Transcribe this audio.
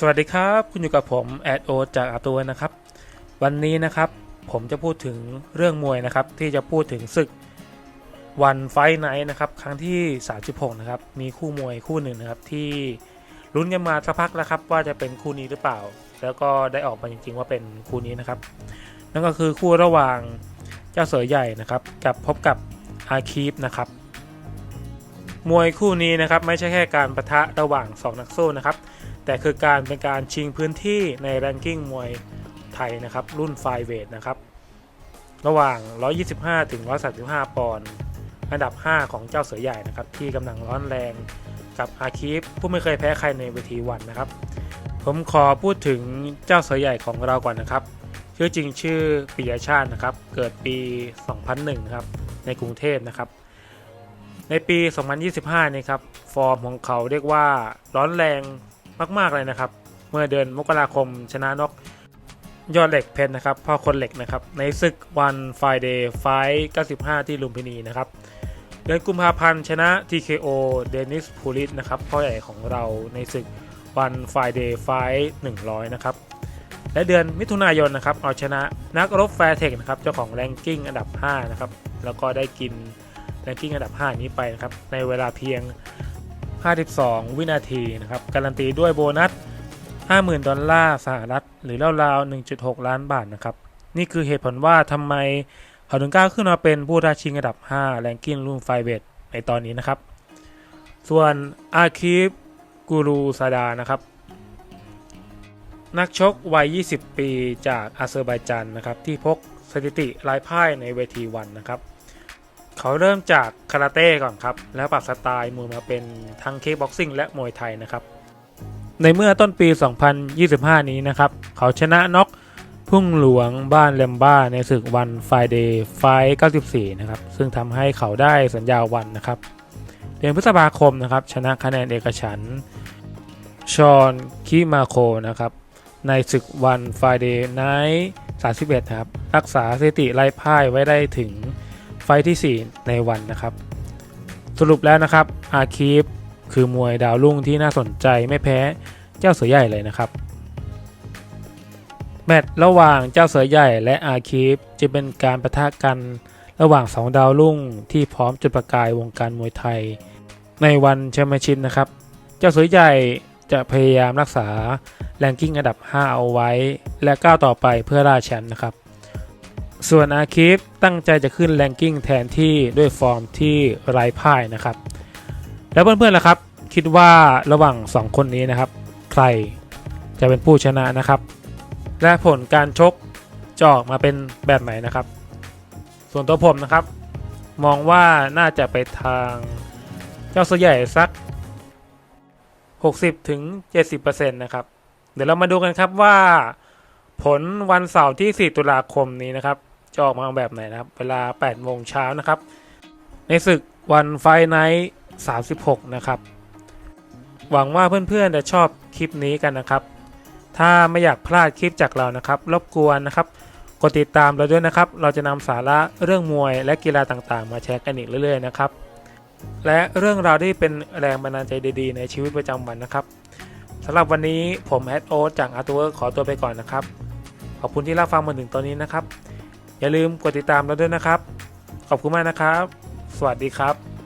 สวัสดีครับ คุณอยู่กับผมแอดโอจากอาตัวนะครับ วันนี้นะครับผมจะพูดถึงเรื่องมวยนะครับ ที่จะพูดถึงศึกวันไฟไนท์นะครับ ครั้งที่ 36 นะครับ มีคู่มวยคู่หนึ่งนะครับ ที่ลุ้นกันมาสักพักแล้วครับ ว่าจะเป็นคู่นี้หรือเปล่า แล้วก็ได้ออกมาจริง ๆ ว่าเป็นคู่นี้นะครับ นั่นก็คือคู่ระหว่างเจ้าเสือใหญ่นะครับ กับพบกับอาคีฟนะครับมวยคู่นี้นะครับไม่ใช่แค่การประทะระหว่างสองนักสู้นะครับ แต่คือการเป็นการชิงพื้นที่ในแรงกิ้งมวยไทยนะครับ รุ่นไฟเวทนะครับ ระหว่าง 125 ถึง 135 ปอนด์อันดับ 5 ของเจ้าเสือใหญ่นะครับ ที่กำลังร้อนแรงกับอาคีฟผู้ไม่เคยแพ้ใครในเวทีวันนะครับ ผมขอพูดถึงเจ้าเสือใหญ่ของเราก่อนนะครับ ชื่อจริงชื่อปิยชาตินะครับ เกิดปี 2001 นะครับ ในกรุงเทพนะครับ ในปี 2025 นี่ครับ ฟอร์มของเขาเรียกว่าร้อนแรง มากๆเลยนะครับ เมื่อเดือนมกราคมชนะนกยอดเหล็กเพชรนะครับพ่อคนเหล็กนะครับ ในศึกวันไฟเดย์ไฟ95 ที่ลุมพินีนะครับ เดือนกุมภาพันธ์ชนะ TKO เดนิสพูลิสนะครับพ่อใหญ่ของเราในศึกวันไฟเดย์ไฟ100 นะครับ และเดือนมิถุนายนนะครับเอาชนะนักรบแฟร์เทคนะครับเจ้าของแรงกิ้งอันดับ 5 นะครับ แล้วก็ได้กินแรงกิ้งอันดับ 5 นี้ไปนะครับในเวลาเพียง 52 วินาทีนะครับ การันตีด้วยโบนัส 50,000 ดอลลาร์สหรัฐ หรือราวๆ 1.6 ล้านบาทนะครับ นี่คือเหตุผลว่าทำไมเขาถึงก้าวขึ้นมาเป็นผู้ท้าชิงอันดับ 5 แรงกิ้งรุ่นไฟเวทในตอนนี้นะครับ ส่วนอาคีฟกูรูซาดานะครับนักชกวัย 20 ปีจากอาเซอร์ไบจานนะครับที่พกสถิติลายพ่ายในเวทีวันนะครับ เขาเริ่มจากคาราเต้ก่อนครับ แล้วปรับสไตล์มวยมาเป็นทั้งเคบ็อกซิ่งและมวยไทยนะครับ ในเมื่อต้นปี 2025 นี้นะครับ เขาชนะน็อกพุ่งหลวงบ้านเลมบ้าในศึกวันไฟเดย์ไฟ94 นะครับ ซึ่งทำให้เขาได้สัญญาวันนะครับ เดือนพฤษภาคมนะครับ ชนะคะแนนเอกฉันชอนคิมาโคนะครับ ในศึกวันไฟเดย์ไนท์31 ครับ รักษาสถิติไล่พ่ายไว้ได้ถึง ฟที่ 4 ในวันนะครับ สรุปแล้วนะครับอาคีฟคือมวยดาวรุ่งที่น่าสนใจไม่แพ้เจ้าเสือใหญ่เลยนะครับแมตช์ระหว่างเจ้าเสือใหญ่และอาคีฟจะเป็นการประทะกันระหว่าง 2 ดาวรุ่งที่พร้อมจุดประกายวงการมวยไทย ในวันแชมเปี้ยนชิพนะครับ เจ้าเสือใหญ่จะพยายามรักษาแรงกิ้งอันดับ 5 เอาไว้ และก้าวต่อไปเพื่อล่าแชมป์นะครับ ส่วนอาคีฟตั้งใจจะขึ้นแรงกิ้งแทนที่ด้วยฟอร์มที่ไร้พ่ายนะครับ แล้วเพื่อนๆล่ะครับ คิดว่าระหว่าง 2 คนนี้นะครับ ใครจะเป็นผู้ชนะนะครับ และผลการชกจะออกมาเป็นแบบไหนนะครับ ส่วนตัวผมนะครับ มองว่าน่าจะไปทางเจ้าเสือใหญ่สัก 60ถึง70%นะครับ เดี๋ยวเรามาดูกันครับว่าผลวันเสาร์ที่ 4 ตุลาคมนี้นะครับ จะออกมาแบบไหนนะครับ เวลา 8 โมงเช้านะครับ ในศึกวันไฟไนท์36 นะครับ หวังว่าเพื่อนๆจะชอบคลิปนี้กันนะครับ ถ้าไม่อยากพลาดคลิปจากเรานะครับ รบกวนนะครับ กดติดตามเราด้วยนะครับ เราจะนำสาระเรื่องมวยและกีฬาต่างๆ มาแชร์กันอีกเรื่อยๆนะครับ และเรื่องราวที่เป็นแรงบันดาลใจดีๆ ในชีวิตประจำวันนะครับสำหรับวันนี้ผมแอดโอตจากอาร์ตเวิร์ขอตัวไปก่อนนะครับ ขอบคุณที่รับฟังมาถึงตอนนี้นะครับ อย่าลืมกดติดตามเราด้วยนะครับ ขอบคุณมากนะครับ สวัสดีครับ